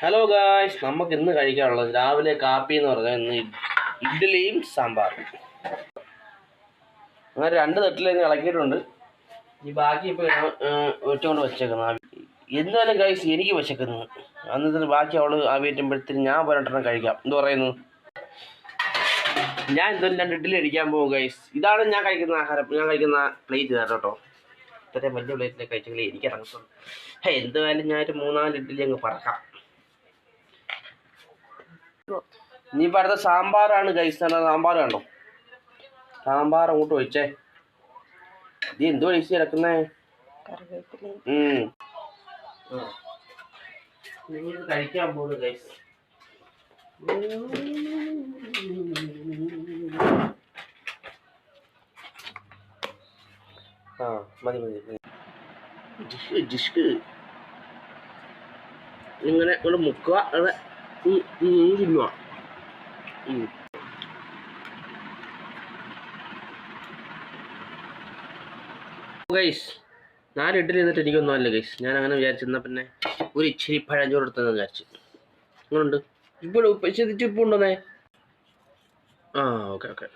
Hello guys നമുക്ക് ഇന്ന് കഴിക്കാനുള്ളത് രാവിലെ കാപ്പി എന്ന് പറഞ്ഞാൽ ഇന്ന് ഇഡ്ഡലിയും സാമ്പാർ അങ്ങനെ രണ്ട് തട്ടിലേക്ക് ഇളക്കിയിട്ടുണ്ട്. ഈ ബാക്കി ഇപ്പോൾ ഒറ്റകൊണ്ട് വെച്ചേക്കുന്നത് എന്തായാലും ഗായ്സ് എനിക്ക് വെച്ചേക്കുന്നത്. അന്നത്തിന് ബാക്കി അവൾ ആവിയേറ്റുമ്പോഴത്തേന് ഞാൻ പറഞ്ഞിട്ടെണ്ണം കഴിക്കാം. എന്ത് പറയുന്നു? ഞാൻ എന്തായാലും രണ്ട് ഇഡ്ഡലി അടിക്കാൻ പോകും ഗൈസ് ഇതാണ് ഞാൻ കഴിക്കുന്ന ആഹാരം. ഞാൻ കഴിക്കുന്ന പ്ലേറ്റ് ഇതാണ് കേട്ടോ. ഇത്രയും വലിയ പ്ലേറ്റിലേക്ക് കഴിച്ചെങ്കിൽ എനിക്ക് ഹേ എന്തായാലും ഞാൻ ഒരു മൂന്നാൽ ഇഡ്ഡലി അങ്ങ് പറക്കാം. ഇനിയിപ്പോൾ അടുത്ത സാമ്പാറാണ് ഗൈസ് തന്നെ സാമ്പാർ കണ്ടോ? സാമ്പാർ അങ്ങോട്ട് ഒഴിച്ചേ. ഇത് എന്തോ ഒഴിച്ച് കിടക്കുന്നേ ഉം. ആ. കഴിക്കാൻ പോകുന്നു ഗൈസ് ആ മതി മതി മതി. ജിഷ്ക് ജിഷ്ക് ഇങ്ങനെ ഇവിടെ മുക്കുക അവിടെ ഉം, തിന്നുക ഉം. ഗൈസ് നാല് ഇഡ്ഡലി എന്നിട്ട് എനിക്കൊന്നും അല്ല ഗൈസ് ഞാൻ അങ്ങനെ വിചാരിച്ചിരുന്ന പിന്നെ ഒരു ഇച്ചിരി പഴഞ്ചോറ് എടുത്തെന്ന് വിചാരിച്ചു. അങ്ങനെയുണ്ട് ഇപ്പോൾ ഉപ്പ് ഉപ്പുണ്ടോന്നേ? ആ ഓക്കെ ഓക്കെ.